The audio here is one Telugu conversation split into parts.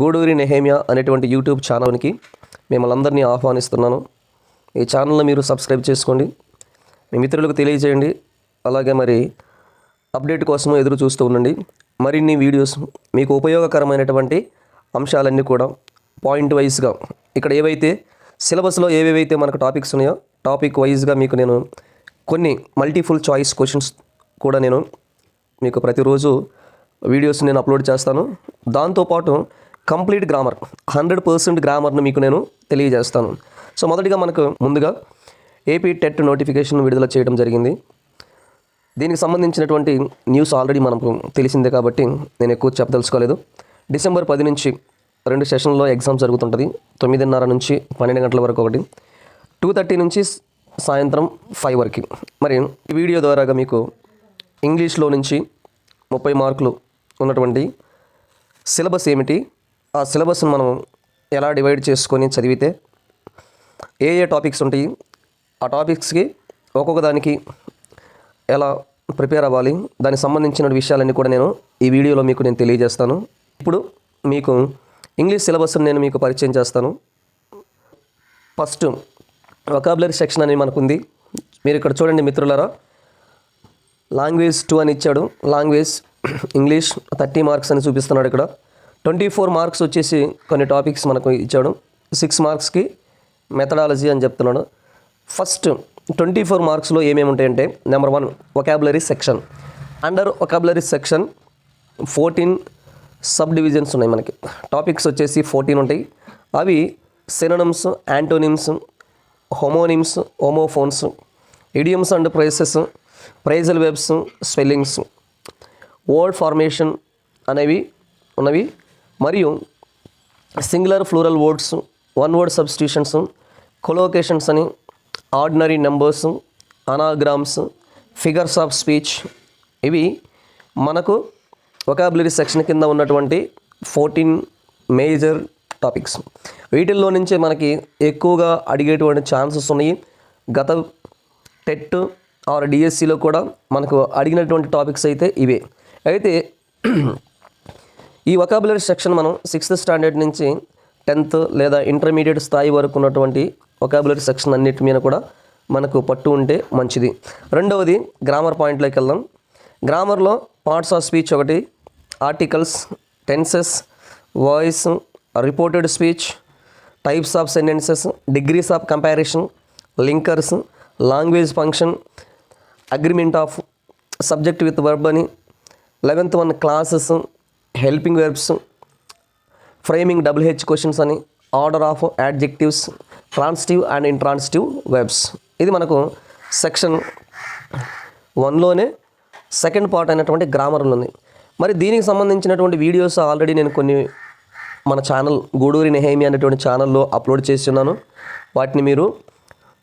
గూడూరి నెహేమియా అనేటువంటి యూట్యూబ్ ఛానల్కి మిమ్మల్ని అందరినీ ఆహ్వానిస్తున్నాను. ఈ ఛానల్ని మీరు సబ్స్క్రైబ్ చేసుకోండి. మీ మిత్రులకు తెలియజేయండి. అలాగే మరి అప్డేట్ కోసం ఎదురు చూస్తూ ఉండండి. మరిన్ని వీడియోస్ మీకు ఉపయోగకరమైనటువంటి అంశాలన్నీ కూడా పాయింట్ వైజ్గా ఇక్కడ ఏవైతే సిలబస్లో ఏవేవైతే మనకు టాపిక్స్ ఉన్నాయో టాపిక్ వైజ్గా మీకు నేను కొన్ని మల్టీఫుల్ చాయిస్ క్వశ్చన్స్ కూడా నేను మీకు ప్రతిరోజు వీడియోస్ నేను అప్లోడ్ చేస్తాను. దాంతోపాటు కంప్లీట్ గ్రామర్ హండ్రెడ్ పర్సెంట్ గ్రామర్ను మీకు నేను తెలియజేస్తాను. సో మొదటిగా మనకు ముందుగా ఏపీ టెట్ నోటిఫికేషన్ విడుదల చేయడం జరిగింది. దీనికి సంబంధించినటువంటి న్యూస్ ఆల్రెడీ మనకు తెలిసిందే కాబట్టి నేను ఎక్కువ చెప్పదలుచుకోలేదు. డిసెంబర్ పది నుంచి రెండు సెషన్లో ఎగ్జామ్ జరుగుతుంటుంది. తొమ్మిదిన్నర నుంచి పన్నెండు గంటల వరకు ఒకటి. టూ థర్టీ నుంచి సాయంత్రం ఫైవ్ వరకు. మరి ఈ వీడియో ద్వారాగా మీకు ఇంగ్లీష్లో నుంచి ముప్పై మార్కులు ఉన్నటువంటి సిలబస్ ఏమిటి? ఆ సిలబస్ను మనం ఎలా డివైడ్ చేసుకొని చదివితే ఏ ఏ టాపిక్స్ ఉంటాయి ఆ టాపిక్స్కి ఒక్కొక్క దానికి ఎలా ప్రిపేర్ అవ్వాలి దానికి సంబంధించిన విషయాలన్నీ కూడా నేను ఈ వీడియోలో మీకు నేను తెలియజేస్తాను. ఇప్పుడు మీకు ఇంగ్లీష్ సిలబస్ని నేను మీకు పరిచయం చేస్తాను. ఫస్ట్ వొకాబులరీ సెక్షన్ అని మనకుంది. మీరు ఇక్కడ చూడండి మిత్రులరా. లాంగ్వేజ్ టూ అని ఇచ్చాడు. లాంగ్వేజ్ ఇంగ్లీష్ థర్టీ మార్క్స్ అని చూపిస్తున్నాడు ఇక్కడ. ట్వంటీ ఫోర్ మార్క్స్ వచ్చేసి కొన్ని టాపిక్స్ మనకు ఇచ్చాడు. సిక్స్ మార్క్స్కి మెథడాలజీ అని చెప్తున్నాడు. ఫస్ట్ ట్వంటీ ఫోర్ మార్క్స్లో ఏమేమి ఉంటాయంటే number one vocabulary section under vocabulary section fourteen sub divisions ఉన్నాయి మనకి. టాపిక్స్ వచ్చేసి ఫోర్టీన్ ఉంటాయి. అవి synonyms antonyms homonyms homophones idioms and phrases phrasal verbs spellings word formation అనేవి ఉన్నవి. మరియు singular plural words one word substitutions collocations అని ordinary numbers anagrams figures of speech ఇవి మనకు వొకాబులరీ సెక్షన్ కింద ఉన్నటువంటి ఫోర్టీన్ మేజర్ టాపిక్స్ వీటిల్లో నుంచే మనకి ఎక్కువగా అడిగేటువంటి ఛాన్సెస్ ఉన్నాయి. గత టెట్ ఆర్ డిఎస్సిలో కూడా మనకు అడిగినటువంటి టాపిక్స్ అయితే ఇవే. అయితే ఈ వొకాబులరీ సెక్షన్ మనం సిక్స్త్ స్టాండర్డ్ నుంచి టెన్త్ లేదా ఇంటర్మీడియట్ స్థాయి వరకు ఉన్నటువంటి వొకాబులరీ సెక్షన్ అన్నిటి మీద కూడా మనకు పట్టు ఉంటే మంచిది. రెండవది గ్రామర్ పాయింట్లోకి వెళ్దాం. గ్రామర్లో పార్ట్స్ ఆఫ్ స్పీచ్ ఒకటి articles tenses voice reported speech types of sentences degrees of comparison linkers language function agreement of subject with verb అని eleventh one clauses helping verbs framing W H questions అని order of adjectives transitive and intransitive verbs ఇది మనకు సెక్షన్ వన్లోనే సెకండ్ పార్ట్ అయినటువంటి గ్రామర్లు ఉంది. మరి దీనికి సంబంధించినటువంటి వీడియోస్ ఆల్రెడీ నేను కొన్ని మన ఛానల్ గూడూరి నెహేమి అనేటువంటి ఛానల్లో అప్లోడ్ చేసి ఉన్నాను. వాటిని మీరు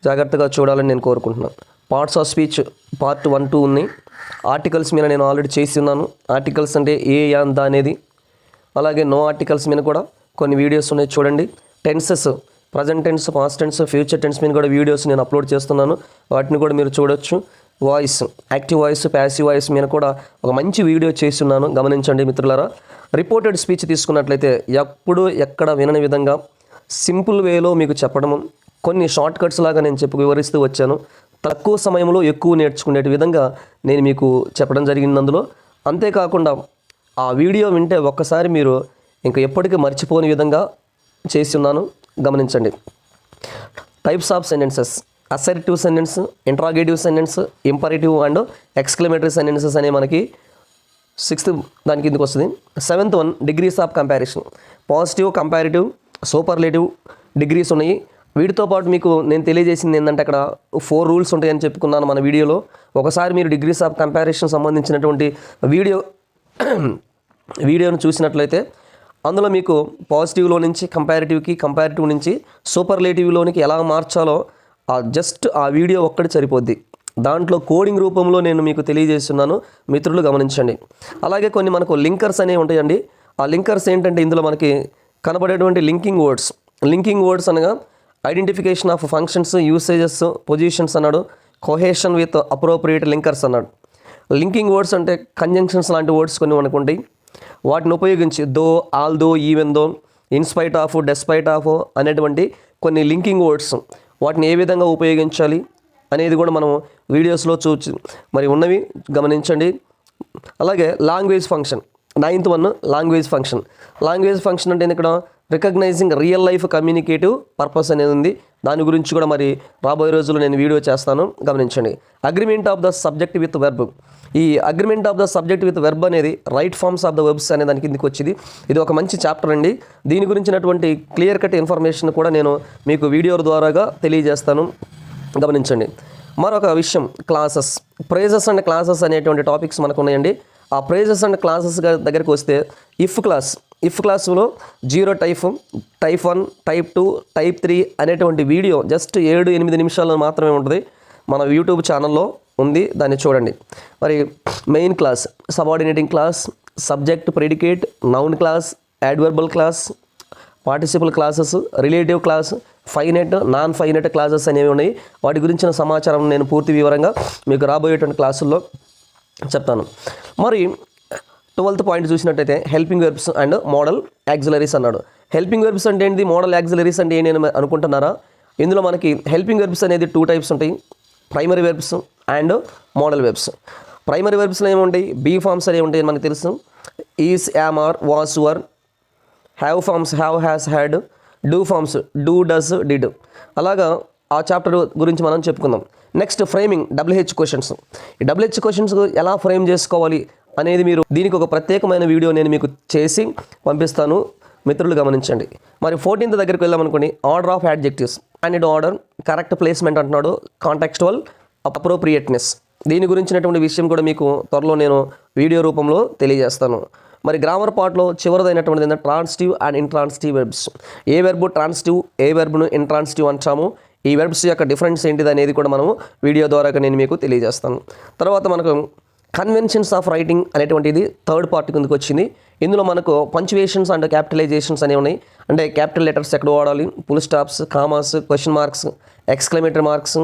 జాగ్రత్తగా చూడాలని నేను కోరుకుంటున్నాను. Parts of speech part one two ఉన్నాయి. ఆర్టికల్స్ మీద నేను ఆల్రెడీ చేసి ఉన్నాను. ఆర్టికల్స్ అంటే ఏ యాంద అనేది. అలాగే నో ఆర్టికల్స్ మీద కూడా కొన్ని వీడియోస్ ఉన్నాయి చూడండి. Tenses present tense past tense future tense మీద కూడా వీడియోస్ నేను అప్లోడ్ చేస్తున్నాను. వాటిని కూడా మీరు చూడొచ్చు. Voice active voice passive voice మీద కూడా ఒక మంచి వీడియో చేస్తున్నాను గమనించండి మిత్రులారా. రిపోర్టెడ్ స్పీచ్ తీసుకున్నట్లయితే ఎప్పుడు ఎక్కడ వినని విధంగా సింపుల్ వేలో మీకు చెప్పడము. కొన్ని షార్ట్ కట్స్ లాగా నేను చెప్పు వివరిస్తూ వచ్చాను. తక్కువ సమయంలో ఎక్కువ నేర్చుకునే విధంగా నేను మీకు చెప్పడం జరిగింది అందులో. అంతేకాకుండా ఆ వీడియో వింటే ఒక్కసారి మీరు ఇంకా ఎప్పటికీ మర్చిపోని విధంగా చేసి ఉన్నాను. గమనించండి. Types of sentences assertive sentence interrogative sentence imperative and exclamatory sentences అనే మనకి సిక్స్త్ దాని కిందకి వస్తుంది? Seventh one degrees of comparison positive comparative superlative degrees ఉన్నాయి. వీటితో పాటు మీకు నేను తెలియజేసింది ఏంటంటే అక్కడ ఫోర్ రూల్స్ ఉంటాయని చెప్పుకున్నాను మన వీడియోలో. ఒకసారి మీరు డిగ్రీస్ ఆఫ్ కంపారిజన్ సంబంధించినటువంటి వీడియో వీడియోను చూసినట్లయితే అందులో మీకు పాజిటివ్లో నుంచి కంపారిటివ్కి కంపారిటివ్ నుంచి సూపర్లేటివ్లోనికి ఎలా మార్చాలో ఆ జస్ట్ ఆ వీడియో ఒక్కటి సరిపోద్ది. దాంట్లో కోడింగ్ రూపంలో నేను మీకు తెలియజేస్తున్నాను. మిత్రులు గమనించండి. అలాగే కొన్ని మనకు లింకర్స్ అనేవి ఉంటాయండి. ఆ లింకర్స్ ఏంటంటే ఇందులో మనకి కనబడేటువంటి లింకింగ్ వర్డ్స్ లింకింగ్ వర్డ్స్ అనగా identification of functions usages positions అన్నాడు. కొహేషన్ విత్ అప్రోప్రియేట్ లింకర్స్ అన్నాడు. లింకింగ్ వర్డ్స్ అంటే కంజంక్షన్స్ లాంటి వర్డ్స్ కొన్ని మనకు వాటిని ఉపయోగించి though although even though in spite of despite of అనేటువంటి కొన్ని లింకింగ్ వర్డ్స్ వాటిని ఏ విధంగా ఉపయోగించాలి అనేది కూడా మనం వీడియోస్లో చూచి మరి ఉన్నవి గమనించండి. అలాగే language function ninth one language function language function అంటే ఇక్కడ? Recognizing real life communicative purpose అనేది ఉంది. దాని గురించి కూడా మరి రాబోయే రోజుల్లో నేను వీడియో చేస్తాను. గమనించండి. Agreement of the subject with verb ఈ agreement of the subject with verb అనేది right forms of the verbs అనే దాని కిందకి వచ్చింది. ఇది ఒక మంచి చాప్టర్ అండి. దీని గురించినటువంటి క్లియర్ కట్ ఇన్ఫర్మేషన్ కూడా నేను మీకు వీడియో ద్వారాగా తెలియజేస్తాను. గమనించండి. మరొక విషయం క్లాసెస్ ప్రైజెస్ అండ్ క్లాసెస్ అనేటువంటి టాపిక్స్ మనకు ఉన్నాయండి ఆ ప్రైజెస్ అండ్ క్లాసెస్ దగ్గరికి వస్తే ఇఫ్ క్లాస్ ఇఫ్ క్లాసులో zero type type one type two type three అనేటువంటి వీడియో జస్ట్ ఏడు ఎనిమిది నిమిషాల్లో మాత్రమే ఉంటుంది. మన యూట్యూబ్ ఛానల్లో ఉంది. దాన్ని చూడండి. మరి main clause subordinating clause subject predicate noun clause adverbial clause participle clauses relative clause finite non finite clauses అనేవి ఉన్నాయి. వాటి గురించిన సమాచారం నేను పూర్తి వివరంగా మీకు రాబోయేటువంటి క్లాసుల్లో చెప్తాను. మరి ట్వెల్త్ పాయింట్ చూసినట్టయితే helping verbs and modal auxiliaries అన్నాడు. హెల్పింగ్ వెర్బ్స్ అంటే ఏంటి మోడల్ యాక్సిలరీస్ అంటే ఏంటి అని అనుకుంటున్నారా? ఇందులో మనకి హెల్పింగ్ వెర్బ్స్ అనేది టూ టైప్స్ ఉంటాయి. Primary verbs and modal verbs. Primary వెర్బ్స్లో ఏముంటాయి? బీ ఫార్మ్స్ అనేవి ఉంటాయి మనకు తెలుసు. Is am are was were. Have forms have has had. Do forms do does did. అలాగా ఆ చాప్టర్ గురించి మనం చెప్పుకుందాం. Next framing W H questions. ఈ డబ్ల్యూహెచ్ క్వశ్చన్స్ ఎలా ఫ్రేమ్ చేసుకోవాలి? అనేది మీరు దీనికి ఒక ప్రత్యేకమైన వీడియో నేను మీకు చేసి పంపిస్తాను. మిత్రులు గమనించండి. మరి ఫోర్టీన్త్ దగ్గరికి వెళ్ళామనుకోండి order of adjectives and order correct placement అంటున్నాడు. కాంటాక్చువల్ అప్రోప్రియేట్నెస్ దీని గురించినటువంటి విషయం కూడా మీకు త్వరలో నేను వీడియో రూపంలో తెలియజేస్తాను. మరి గ్రామర్ పార్ట్లో చివరిదైనటువంటిది ఏంటంటే transitive and intransitive verbs A verb transitive ఏ వెర్బ్ను ఇంట్రాన్స్టివ్ అంటాము? ఈ వెర్బ్స్ యొక్క డిఫరెన్స్ ఏంటిది అనేది కూడా మనము వీడియో ద్వారా నేను మీకు తెలియజేస్తాను. తర్వాత మనకు కన్వెన్షన్స్ ఆఫ్ రైటింగ్ అనేటువంటిది థర్డ్ పార్టీ కిందకి వచ్చింది. ఇందులో మనకు పంచువేషన్స్ అండ్ క్యాపిటలైజేషన్స్ అనేవి ఉన్నాయి. అంటే క్యాపిటల్ లెటర్స్ ఎక్కడ వాడాలి? Full stops commas question marks exclamatory marks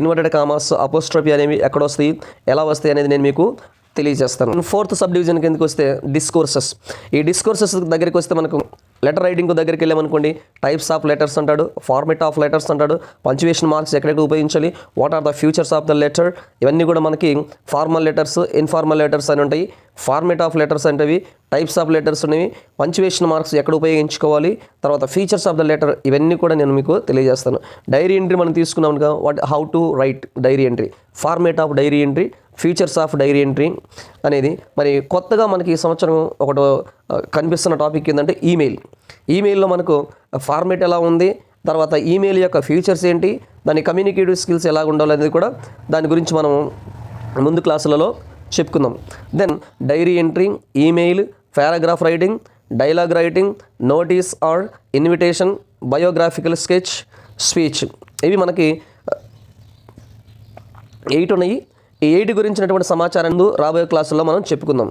inverted commas apostrophe అనేవి ఎక్కడ వస్తాయి? ఎలా వస్తాయి అనేది నేను మీకు తెలియజేస్తాను. ఫోర్త్ సబ్ డివిజన్ కిందకి వస్తే డిస్కోర్సెస్ ఈ డిస్కోర్సెస్ దగ్గరికి వస్తే మనకు లెటర్ రైటింగ్ దగ్గరికి వెళ్ళామనుకోండి టైప్స్ ఆఫ్ లెటర్స్ అంటాడు ఫార్మేట్ ఆఫ్ లెటర్స్ అంటాడు పంచువేషన్ మార్క్స్ ఎక్కడెక్కడ ఉపయోగించాలి what are the features of the letter ఇవన్నీ కూడా మనకి ఫార్మల్ లెటర్స్ ఇన్ఫార్మల్ లెటర్స్ అని ఉంటాయి. ఫార్మేట్ ఆఫ్ లెటర్స్ అంటేవి టైప్స్ ఆఫ్ లెటర్స్ అనేవి పంచువేషన్ మార్క్స్ ఎక్కడ ఉపయోగించుకోవాలి తర్వాత ఫీచర్స్ ఆఫ్ ద లెటర్ ఇవన్నీ కూడా నేను మీకు తెలియజేస్తాను. డైరీ ఎంట్రీ మనం తీసుకున్నాం what how to write diary entry format of diary entry features of diary entry అనేది మరి కొత్తగా మనకి ఈ సంవత్సరం ఒకటి కనిపిస్తున్న టాపిక్ ఏంటంటే ఈమెయిల్ ఈమెయిల్లో మనకు ఫార్మేట్ ఎలా ఉంది తర్వాత ఈమెయిల్ యొక్క ఫ్యూచర్స్ ఏంటి దాని కమ్యూనికేటివ్ స్కిల్స్ ఎలా ఉండాలి అనేది కూడా దాని గురించి మనం ముందు క్లాసులలో చెప్పుకుందాం. Then diary entry email paragraph writing dialogue writing notice or invitation biographical sketch speech ఇవి మనకి ఎయిట్ ఉన్నాయి. ఈ ఎయిట్ గురించినటువంటి సమాచారం రాబోయే క్లాసుల్లో మనం చెప్పుకుందాం.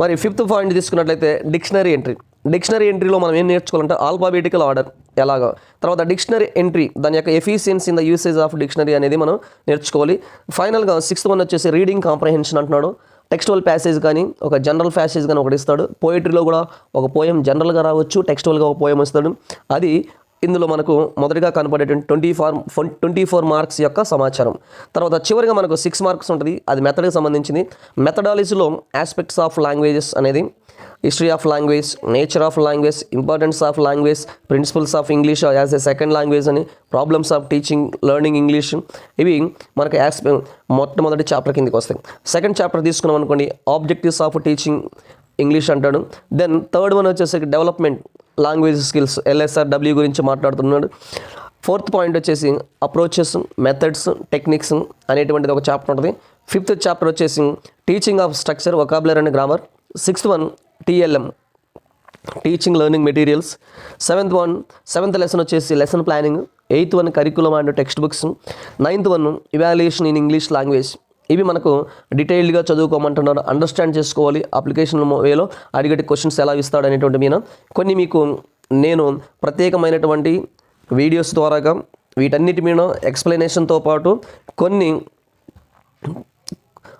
మరి ఫిఫ్త్ పాయింట్ తీసుకున్నట్లయితే డిక్షనరీ ఎంట్రీ. డిక్షనరీ ఎంట్రీలో మనం ఏం నేర్చుకోవాలంటే ఆల్ఫాబెటికల్ ఆర్డర్ ఎలాగో. తర్వాత డిక్షనరీ ఎంట్రీ దాని యొక్క efficiency in the usage of dictionary అనేది మనం నేర్చుకోవాలి. ఫైనల్గా సిక్స్త్ వన్ వచ్చేసి రీడింగ్ కాంప్రహెన్షన్ అంటున్నాడు. టెక్స్టువల్ ప్యాసేజ్ కానీ ఒక జనరల్ ప్యాసేజ్ కానీ ఒకటి ఇస్తాడు. పోయిటరీలో కూడా ఒక పోయం జనరల్గా రావచ్చు టెక్స్టువల్గా ఒక పోయం ఇస్తాడు. అది ఇందులో మనకు మొదటిగా కనపడేటువంటి twenty four twenty four marks యొక్క సమాచారం. తర్వాత చివరిగా మనకు సిక్స్ మార్క్స్ ఉంటుంది. అది మెథడ్కి సంబంధించింది. మెథడాలజీలో ఆస్పెక్ట్స్ ఆఫ్ లాంగ్వేజెస్ అనేది history of language nature of language importance of language principles of English as a second language అని problems of teaching learning English ఇవి మనకు యాస్పె మొట్టమొదటి చాప్టర్ కిందకి వస్తాయి. సెకండ్ చాప్టర్ తీసుకున్నాం అనుకోండి ఆబ్జెక్టివ్స్ ఆఫ్ టీచింగ్ ఇంగ్లీష్ అంటాడు. దెన్ థర్డ్ వన్ వచ్చేసరికి development language skills L S R W గురించి మాట్లాడుతున్నాడు. ఫోర్త్ పాయింట్ వచ్చేసి అప్రోచెస్ మెథడ్స్ టెక్నిక్స్ అనేటువంటిది ఒక చాప్టర్ ఉంటుంది. ఫిఫ్త్ చాప్టర్ వచ్చేసి teaching of structure vocabulary and grammar sixth one T L M teaching learning materials seventh one seventh lesson వచ్చేసి lesson planning eighth one curriculum and text books ninth one evaluation in English language ఇవి మనకు డీటెయిల్డ్గా చదువుకోమంటున్నారు. అండర్స్టాండ్ చేసుకోవాలి అప్లికేషన్ వేలో అడిగేటి క్వశ్చన్స్ ఎలా ఇస్తాడు అనేటువంటి మీద. కొన్ని మీకు నేను ప్రత్యేకమైనటువంటి వీడియోస్ ద్వారాగా వీటన్నిటి మీద ఎక్స్ప్లెనేషన్తో పాటు కొన్ని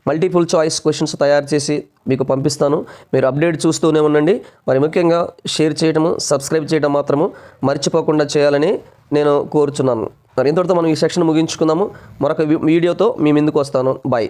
మల్టిపుల్ చాయిస్ క్వశ్చన్స్ తయారు చేసి మీకు పంపిస్తాను. మీరు అప్డేట్ చూస్తూనే ఉండండి. మరి ముఖ్యంగా షేర్ చేయడము సబ్స్క్రైబ్ చేయడం మాత్రము మర్చిపోకుండా చేయాలని నేను కోరుచున్నాను. మరి ఇంతటితో మనం ఈ సెక్షన్ ముగించుకుందాము. మరొక వీడియోతో మీ ముందుకు వస్తాను. బాయ్